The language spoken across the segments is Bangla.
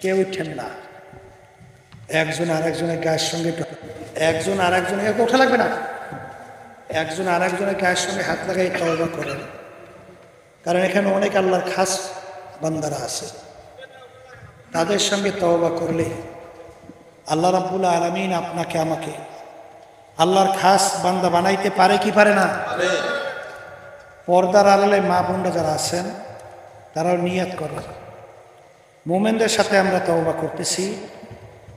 কেউ উঠেন না। একজন আর একজনের গায়ের সঙ্গে একজন আর একজনের ওঠা লাগবে না। একজন আর একজনের গায়ের সঙ্গে হাত লাগাই তওবা করেন। কারণ এখানে অনেক আল্লাহর খাস বান্দারা আছে। তাদের সঙ্গে তওবা করলে আল্লাহ রাব্বুল আলমিন আপনাকে আমাকে আল্লাহর খাস বান্দা বানাইতে পারে কি পারে না? পর্দার আড়ালে মা বোনরা যারা আছেন তারাও নিয়াত করেন। মোমেনদের সাথে আমরা তওবা করতেছি।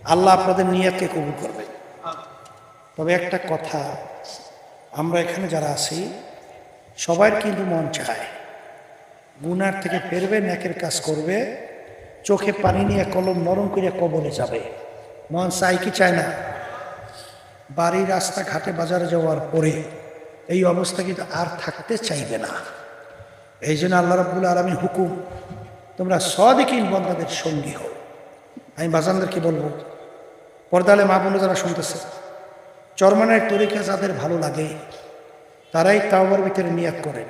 আল্লাহ আপনাদের নিয়াতকে কবুল করবে তবে একটা কথা, আমরা এখানে যারা আছি, সবার কিন্তু মন চায়। গুনার থেকে ফেরবে ন্যাকের কাজ করবে। চোখে পানি নিয়ে কলম নরম করে কবলে যাবে। মন চাই কি চায় না? বাড়ি, রাস্তা, ঘাটে, বাজারে যাওয়ার পরে এই অবস্থা কিন্তু আর থাকতে চাইবে না। এই জন্য আল্লাহ রব্বুল আলমী হুকুম তোমরা সদিকিন বন্ধাদের সঙ্গী হও। আমি বাজানদেরকে বলব, পর্দালে মা বোন যারা শুনতেছে, চরমানের তরিকা যাদের ভালো লাগে, তারাই তাওবার ভিতরে নিয়াত করেন।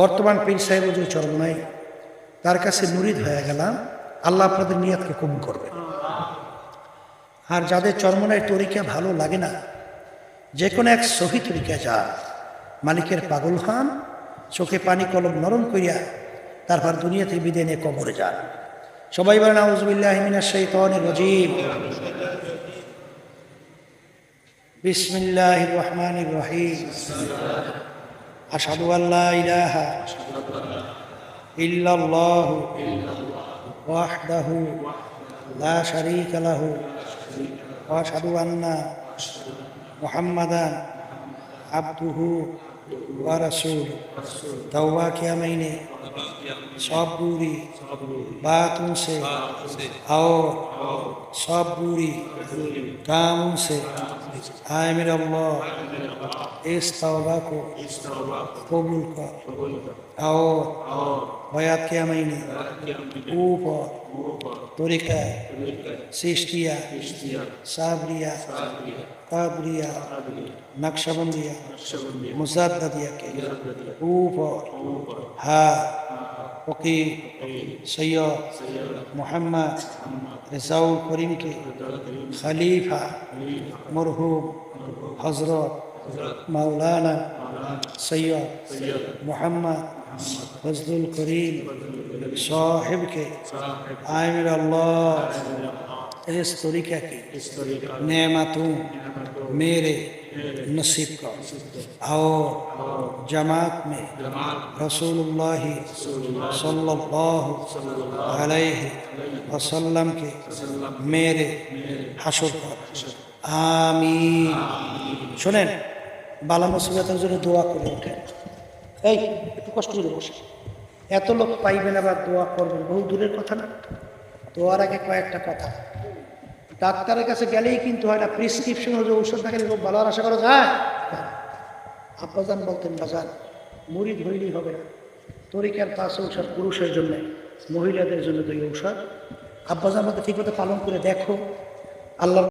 বর্তমান পীর সাহেব যে চরমনাই তার কাছে মুরিদ হয়ে গেলাম, আল্লাহ আপনাদের নিয়াতকে কবুল করবে। আর যাদের চরমনায় তরিকা ভালো লাগে না, যে কোনো এক সহি তরিকা যা মালিকের পাগল হন, চোখে পানি কলম নরম করিয়া তারপর দুনিয়া থেকে বিদে নিয়ে কবরে যান। সবাই বলেন আউজবিল্লাহ মিনাশ শাইতানির রাজিম। বিসমিল্লাহির রহমানির রহিম। আশহাদু আল্লা ইলাহা ইল্লাল্লাহু ওয়াহদাহু লা শারীকা লাহু ওয়া আশহাদু আন্না মুহাম্মাদান আবদুহু व रसूल तौबा किया मैंने। सब बुरी बात उनसे और सब बुरी काम उनसे, आए मेरा अल्लाह। इस तौबा को कबूल कर और बयात किया मैंने। ऊपर तरीका सिस्टिया साबरिया কাবরিয়া নকশবন্দিয়া মুসাদ্দিয়াকে উপর হা ফকির সৈয়দ মোহাম্মদ রেসাউল করিমকে খলিফা মরহুম হজরত মাওলানা সৈয়দ মোহাম্মদ ফজলুল করিম সাহেবকে আমির আল্লাহ। इस तरीका की नेमतों मेरे नसीब का और जमात में रसूलुल्लाह सल्लल्लाहु अलैहि वसल्लम के मेरे হাসর কর আমিন শোনেন বালা মুসিবতের জন্য দোয়া করে ওঠেন এই একটু কষ্ট করে বসে এত লোক পাইবেন আবার দোয়া করবেন বহু দূরের কথা না দোয়ার আগে কয়েকটা কথা ডাক্তারের কাছে গেলেই কিন্তু হয় না, প্রেসক্রিপশন যে ঔষধ না খেলে রোগ ভালো আশা করা যায়? আব্বাজান বলতেন বাজার মুড়ি ধরলেই হবে না। তরিকার পাঁচ ঔষধ পুরুষের জন্য, মহিলাদের জন্য দুই ঔষধ। আব্বাজান মধ্যে ঠিক মতো পালন করে দেখো। আল্লাহ